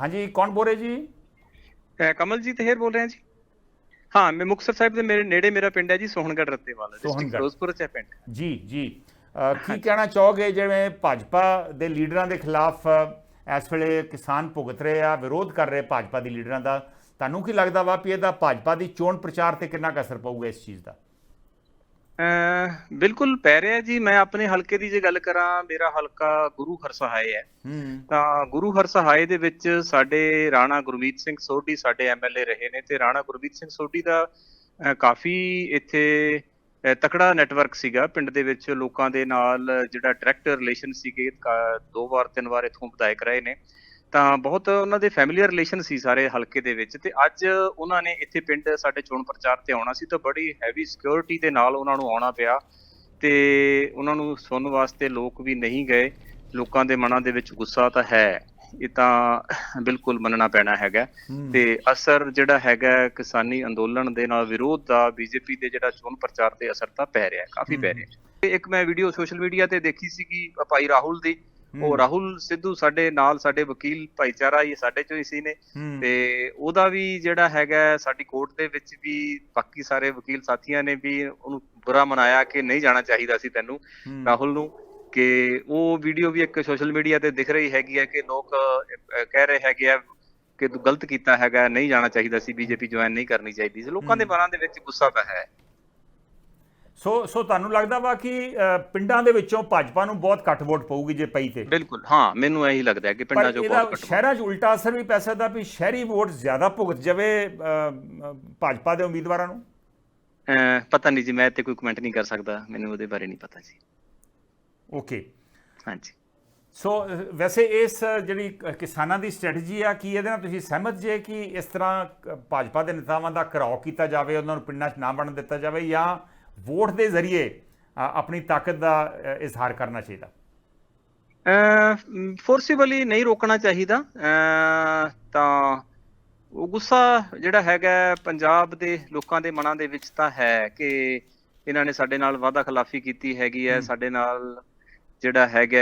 ਹਾਂਜੀ ਕੌਣ ਬੋਲ ਰਹੇ ਜੀ? ਕਮਲਜੀਤ ਹੇਰ ਬੋਲ ਰਹੇ ਹਾਂ ਜੀ। ਹਾਂ ਮੈਂ ਮੁਕਤਸਰ ਸਾਹਿਬ ਦੇ ਮੇਰੇ ਨੇੜੇ ਮੇਰਾ ਪਿੰਡ ਹੈ ਜੀ ਸੋਹਣਗੜ੍ਹ ਰੱਤੇਵਾਲਾ ਡਿਸਟ੍ਰਿਕਟ। ਫਿਰੋਜ਼ਪੁਰ ਚ ਹੈ ਪਿੰਡ। ਜੀ ਜੀ। ਕੀ ਕਹਿਣਾ ਚਾਹੋਗੇ ਜਿਵੇਂ ਭਾਜਪਾ ਦੇ ਲੀਡਰਾਂ ਦੇ ਖਿਲਾਫ ਇਸ ਵੇਲੇ ਕਿਸਾਨ ਭੁਗਤ ਰਹੇ ਆ ਵਿਰੋਧ ਕਰ ਰਹੇ ਭਾਜਪਾ ਦੇ ਲੀਡਰਾਂ ਦਾ? ਤੁਹਾਨੂੰ ਕੀ ਲੱਗਦਾ ਵਾ ਵੀ ਇਹਦਾ ਭਾਜਪਾ ਦੀ ਚੋਣ ਪ੍ਰਚਾਰ ਤੇ ਕਿੰਨਾ ਅਸਰ ਪਊਗਾ ਇਸ ਚੀਜ਼ ਦਾ? ਬਿਲਕੁਲ ਪੈ ਰਿਹਾ ਜੀ। ਮੈਂ ਆਪਣੇ ਹਲਕੇ ਦੀ ਜੇ ਗੱਲ ਕਰਾਂ ਮੇਰਾ ਹਲਕਾ ਗੁਰੂ ਹਰਸਹਾਏ ਹੈ। ਤਾਂ ਗੁਰੂ ਹਰਸਹਾਏ ਦੇ ਵਿੱਚ ਸਾਡੇ ਰਾਣਾ ਗੁਰਮੀਤ ਸਿੰਘ ਸੋਢੀ ਸਾਡੇ ਐਮਐਲਏ ਰਹੇ ਨੇ ਤੇ ਰਾਣਾ ਗੁਰਮੀਤ ਸਿੰਘ ਸੋਢੀ ਦਾ ਕਾਫੀ ਇੱਥੇ ਤਕੜਾ ਨੈਟਵਰਕ ਸੀਗਾ। ਪਿੰਡ ਦੇ ਵਿੱਚ ਲੋਕਾਂ ਦੇ ਨਾਲ ਜਿਹੜਾ ਡਾਇਰੈਕਟ ਰਿਲੇਸ਼ਨ ਸੀਗੇ ਦੋ ਵਾਰ ਤਿੰਨ ਵਾਰ ਇਥੋਂ ਵਿਧਾਇਕ ਰਹੇ ਨੇ। ਤਾਂ ਬਹੁਤ ਉਹਨਾਂ ਦੇ ਫੈਮਿਲੀਅਰ ਰਿਲੇਸ਼ਨ ਸੀ ਸਾਰੇ ਹਲਕੇ ਦੇ ਵਿੱਚ ਤੇ ਅੱਜ ਉਹਨਾਂ ਨੇ ਇੱਥੇ ਪਿੰਡ ਸਾਡੇ ਚੋਣ ਪ੍ਰਚਾਰ ਤੇ ਆਉਣਾ ਸੀ ਤਾਂ ਬੜੀ ਹੈਵੀ ਸਿਕਿਉਰਿਟੀ ਦੇ ਨਾਲ ਉਹਨਾਂ ਨੂੰ ਆਉਣਾ ਪਿਆ ਤੇ ਉਹਨਾਂ ਨੂੰ ਸੁਣਨ ਵਾਸਤੇ ਲੋਕ ਵੀ ਨਹੀਂ ਗਏ ਲੋਕਾਂ ਦੇ ਮਨਾਂ ਦੇ ਵਿੱਚ ਗੁੱਸਾ ਤਾਂ ਹੈ ਇਹ ਤਾਂ ਬਿਲਕੁਲ ਮੰਨਣਾ ਪੈਣਾ ਹੈਗਾ। ਤੇ ਅਸਰ ਜਿਹੜਾ ਹੈਗਾ ਕਿਸਾਨੀ ਅੰਦੋਲਨ ਦੇ ਨਾਲ ਵਿਰੋਧ ਦਾ ਬੀਜੇਪੀ ਦੇ ਜਿਹੜਾ ਚੋਣ ਪ੍ਰਚਾਰ ਤੇ ਅਸਰ ਤਾਂ ਪੈ ਰਿਹਾ ਹੈ ਕਾਫੀ ਪੈ ਰਿਹਾ। ਇੱਕ ਮੈਂ ਵੀਡੀਓ ਸੋਸ਼ਲ ਮੀਡੀਆ ਤੇ ਦੇਖੀ ਸੀਗੀ ਭਾਈ ਰਾਹੁਲ ਦੀ ਉਹ ਹੂੰ। ਰਾਹੁਲ ਸਿੱਧੂ ਸਾਡੇ ਨਾਲ ਸਾਡੇ ਵਕੀਲ ਭਾਈਚਾਰਾ ਇਹ ਸਾਡੇ ਚੋਂ ਹੀ ਸੀ ਨੇ ਹੂੰ। ਤੇ ਉਹਦਾ ਵੀ ਜਿਹੜਾ ਹੈਗਾ ਹੈ, ਸਾਡੀ ਕੋਰਟ ਦੇ ਵਿੱਚ ਵੀ ਬਾਕੀ ਸਾਰੇ ਵਕੀਲ ਸਾਥੀਆਂ ਨੇ ਵੀ ਉਹਨੂੰ ਬੁਰਾ ਮਨਾਇਆ ਕਿ ਨਹੀਂ ਜਾਣਾ ਚਾਹੀਦਾ ਸੀ ਤੈਨੂੰ ਹੂੰ। ਰਾਹੁਲ ਨੂੰ ਕਿ ਉਹ ਵੀਡੀਓ ਵੀ ਇੱਕ ਸੋਸ਼ਲ ਮੀਡੀਆ ਤੇ ਦਿਖ ਰਹੀ ਹੈਗੀ ਹੈ ਕਿ ਲੋਕ ਕਹਿ ਰਹੇ ਹੈਗੇ ਆ ਕਿ ਤੂੰ ਗਲਤ ਕੀਤਾ ਹੈਗਾ ਨਹੀਂ ਜਾਣਾ ਚਾਹੀਦਾ ਸੀ ਬੀਜੇਪੀ ਜੁਆਇਨ ਨਹੀਂ ਕਰਨੀ ਚਾਹੀਦੀ ਸੀ ਲੋਕਾਂ ਦੇ ਮਨਾਂ ਦੇ ਵਿੱਚ ਗੁੱਸਾ ਤਾਂ ਹੈ ਸੋ ਸੋ ਤੁਹਾਨੂੰ ਲੱਗਦਾ ਵਾ ਕਿ ਪਿੰਡਾਂ ਦੇ ਵਿੱਚੋਂ ਭਾਜਪਾ ਨੂੰ ਬਹੁਤ ਘੱਟ ਵੋਟ ਪਊਗੀ ਜੇ ਪਈ ਤੇ? ਬਿਲਕੁਲ ਹਾਂ ਮੈਨੂੰ ਇਹੀ ਲੱਗਦਾ ਹੈ ਕਿ ਪਿੰਡਾਂ 'ਚੋਂ ਬਹੁਤ ਘੱਟ ਸ਼ਹਿਰਾਂ 'ਚ ਉਲਟਾ ਅਸਰ ਵੀ ਪੈ ਸਕਦਾ ਵੀ ਸ਼ਹਿਰੀ ਵੋਟ ਜ਼ਿਆਦਾ ਭੁਗਤ ਜਾਵੇ ਭਾਜਪਾ ਦੇ ਉਮੀਦਵਾਰਾਂ ਨੂੰ? ਪਤਾ ਨਹੀਂ ਜੀ ਮੈਂ ਤੇ ਕੋਈ ਕਮੈਂਟ ਨਹੀਂ ਕਰ ਸਕਦਾ ਮੈਨੂੰ ਉਹਦੇ ਬਾਰੇ ਨਹੀਂ ਪਤਾ ਜੀ। ਓਕੇ। ਹਾਂਜੀ। ਸੋ ਵੈਸੇ ਇਸ ਜਿਹੜੀ ਕਿਸਾਨਾਂ ਦੀ ਸਟ੍ਰੈਟਜੀ ਆ ਕੀ ਇਹਦੇ ਨਾਲ ਤੁਸੀਂ ਸਹਿਮਤ ਜੇ ਕਿ ਇਸ ਤਰ੍ਹਾਂ ਭਾਜਪਾ ਦੇ ਨੇਤਾਵਾਂ ਦਾ ਘਰਾਓ ਕੀਤਾ ਜਾਵੇ ਉਹਨਾਂ ਨੂੰ ਪਿੰਡਾਂ 'ਚ ਨਾ ਬਣਨ ਦਿੱਤਾ ਜਾਵੇ ਜਾਂ ਵੋਟ ਦੇ ਜ਼ਰੀਏ ਆਪਣੀ ਤਾਕਤ ਦਾ ਇਜ਼ਹਾਰ ਕਰਨਾ ਚਾਹੀਦਾ। ਫੋਰਸੀਬਲੀ ਨਹੀਂ ਰੋਕਣਾ ਚਾਹੀਦਾ। ਤਾਂ ਉਹ ਗੁੱਸਾ ਜਿਹੜਾ ਹੈਗਾ ਪੰਜਾਬ ਦੇ ਲੋਕਾਂ ਦੇ ਮਨਾਂ ਦੇ ਵਿੱਚ ਤਾਂ ਹੈ ਕਿ ਇਹਨਾਂ ਨੇ ਸਾਡੇ ਨਾਲ ਵਾਅਦਾ ਖਿਲਾਫੀ ਕੀਤੀ ਹੈਗੀ ਹੈ ਸਾਡੇ ਨਾਲ ਜਿਹੜਾ ਹੈਗਾ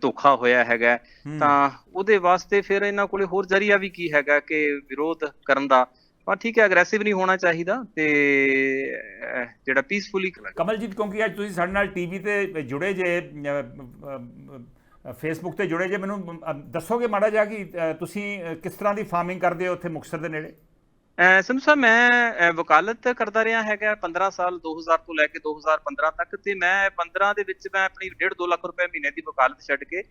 ਧੋਖਾ ਹੋਇਆ ਹੈਗਾ। ਤਾਂ ਉਹਦੇ ਵਾਸਤੇ ਫਿਰ ਇਹਨਾਂ ਕੋਲੇ ਹੋਰ ਜ਼ਰੀਆ ਵੀ ਕੀ ਹੈਗਾ ਕਿ ਵਿਰੋਧ ਕਰਨ ਦਾ ਪਰ ਠੀਕ ਹੈ ਅਗਰੈਸਿਵ ਨਹੀਂ ਹੋਣਾ ਚਾਹੀਦਾ ਤੇ ਜਿਹੜਾ ਪੀਸਫੁਲੀ ਕਮਲਜੀਤ ਕਿਉਂਕਿ ਅੱਜ ਤੁਸੀਂ ਸਾਡੇ ਨਾਲ ਟੀਵੀ ਤੇ ਜੁੜੇ ਜੇ ਫੇਸਬੁੱਕ ਤੇ ਜੁੜੇ ਜੇ, ਮੈਨੂੰ ਦੱਸੋਗੇ ਮਾੜਾ ਜਿਹਾ ਕਿ ਤੁਸੀਂ ਕਿਸ ਤਰ੍ਹਾਂ ਦੀ ਫਾਰਮਿੰਗ ਕਰਦੇ ਹੋ ਉੱਥੇ ਮੁਕਤਸਰ ਦੇ ਨੇੜੇ? ਸੰਧੂ ਸਾਹਿਬ ਮੈਂ ਵਕਾਲਤ ਕਰਦਾ ਰਿਹਾ ਹੈਗਾ 15 ਸਾਲ 2000 ਤੋਂ ਲੈ ਕੇ 2015 ਤੱਕ ਤੇ ਮੈਂ 15 ਦੇ ਵਿੱਚ ਮੈਂ ਆਪਣੀ 1.5 2 ਲੱਖ ਰੁਪਏ ਮਹੀਨੇ ਦੀ ਵਕਾਲਤ ਛੱਡ ਕੇ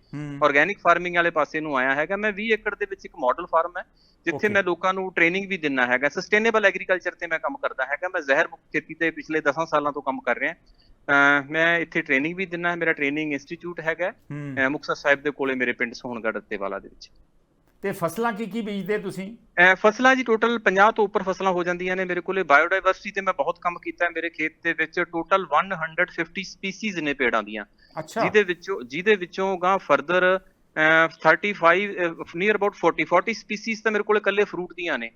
ਆਰਗੇਨਿਕ ਫਾਰਮਿੰਗ ਵਾਲੇ ਪਾਸੇ ਨੂੰ ਆਇਆ ਹੈਗਾ। ਮੈਂ 20 ਏਕੜ ਦੇ ਵਿੱਚ ਇੱਕ ਮਾਡਲ ਫਾਰਮ ਹੈ ਜਿੱਥੇ. ਮੈਂ ਲੋਕਾਂ ਨੂੰ ਟ੍ਰੇਨਿੰਗ ਵੀ ਦਿੰਨਾ ਹੈਗਾ। ਸਸਟੇਨੇਬਲ ਐਗਰੀਕਲਚਰ ਤੇ ਮੈਂ ਕੰਮ ਕਰਦਾ ਹੈਗਾ। ਮੈਂ ਜ਼ਹਿਰ ਮੁਕਤ ਖੇਤੀ ਤੇ ਪਿਛਲੇ 10 ਸਾਲਾਂ ਤੋਂ ਕੰਮ ਕਰ ਰਿਹਾ। ਮੈਂ ਇੱਥੇ ਟ੍ਰੇਨਿੰਗ ਵੀ ਦਿੰਨਾ ਮੇਰਾ ਟ੍ਰੇਨਿੰਗ ਇੰਸਟੀਚਿਊਟ ਹੈਗਾ। ਮੁਕਤਸਰ ਸਾਹਿਬ ਦੇ ਕੋਲੇ ਮੇਰੇ ਪਿੰਡ ਸੋਹਣਗੜ੍ਹ ਰੱਤੇਵਾਲਾ ਦੇ ਵਿੱਚ। ਤੇ ਫਸਲਾਂ ਕੀ ਕੀ ਬੀਜਦੇ ਤੁਸੀਂ? ਫਸਲਾਂ ਜੀ ਟੋਟਲ 50 ਤੋਂ ਉੱਪਰ ਫਸਲਾਂ ਹੋ ਜਾਂਦੀਆਂ ਨੇ ਮੇਰੇ ਕੋਲੇ। ਬਾਇਓਡਾਇਵਰਸਿਟੀ ਤੇ ਮੈਂ ਬਹੁਤ ਕੰਮ ਕੀਤਾ ਹੈ ਮੇਰੇ ਖੇਤ ਦੇ ਵਿੱਚ। ਟੋਟਲ 150 ਸਪੀਸੀਜ਼ ਨੇ ਪੇੜਾਂ ਦੀਆਂ। ਜਿਹਦੇ ਵਿੱਚੋਂ ਜਿਹਦੇ ਵਿੱਚੋਂ ਗਾਂ ਫਰਦਰ 35 ਨੀਅਰ ਅਬਾਊਟ 40 40 ਸਪੀਸੀਜ਼ ਤਾਂ ਮੇਰੇ ਕੋਲੇ ਕੱਲੇ ਫਰੂਟ ਦੀਆਂ ਨੇ।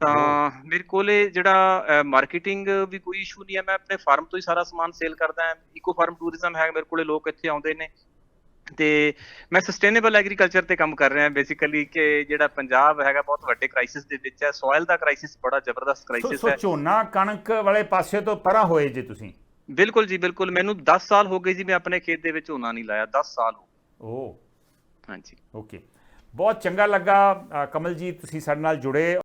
ਤਾਂ ਮੇਰੇ ਕੋਲੇ ਜਿਹੜਾ ਮਾਰਕੀਟਿੰਗ ਵੀ ਕੋਈ ਇਸ਼ੂ ਨਹੀਂ ਹੈ। ਮੈਂ ਆਪਣੇ ਫਾਰਮ ਤੋਂ ਹੀ ਸਾਰਾ ਸਮਾਨ ਸੇਲ ਕਰਦਾ ਹਾਂ। ਇਕੋ ਫਾਰਮ ਟੂਰਿਜ਼ਮ ਹੈ ਮੇਰੇ ਕੋਲੇ ਲੋਕ ਇੱਥੇ ਆਉਂਦੇ ਨੇ। ਤੇ ਮੈਂ ਸਸਟੇਨੇਬਲ ਐਗਰੀਕਲਚਰ ਤੇ ਕੰਮ ਕਰ ਰਿਹਾ ਬੇਸਿਕਲੀ ਕਿ ਜਿਹੜਾ ਪੰਜਾਬ ਹੈਗਾ ਬਹੁਤ ਵੱਡੇ ਕ੍ਰਾਈਸਿਸ ਦੇ ਵਿੱਚ ਹੈ ਸੋਇਲ ਦਾ ਕ੍ਰਾਈਸਿਸ ਬੜਾ ਜ਼ਬਰਦਸਤ ਸੋ ਕ੍ਰਾਈਸਿਸ ਸੋ ਹੈ। ਝੋਨਾ ਕਣਕ ਵਾਲੇ ਪਾਸੇ ਤੋਂ ਪਰਾਂ ਹੋਏ ਜੇ ਤੁਸੀਂ? ਬਿਲਕੁਲ ਜੀ ਬਿਲਕੁਲ। ਮੈਨੂੰ 10 ਸਾਲ ਹੋ ਗਏ ਜੀ ਮੈਂ ਆਪਣੇ ਖੇਤ ਦੇ ਵਿੱਚ ਝੋਨਾ ਨਹੀਂ ਲਾਇਆ 10 ਸਾਲ ਹੋ ਗਏ। ਓ। ਹਾਂਜੀ। ਓਕੇ। ਬਹੁਤ ਚੰਗਾ ਲੱਗਾ ਅ, ਕਮਲਜੀਤ ਤੁਸੀਂ ਸਾਡੇ ਨਾਲ ਜੁੜੇ।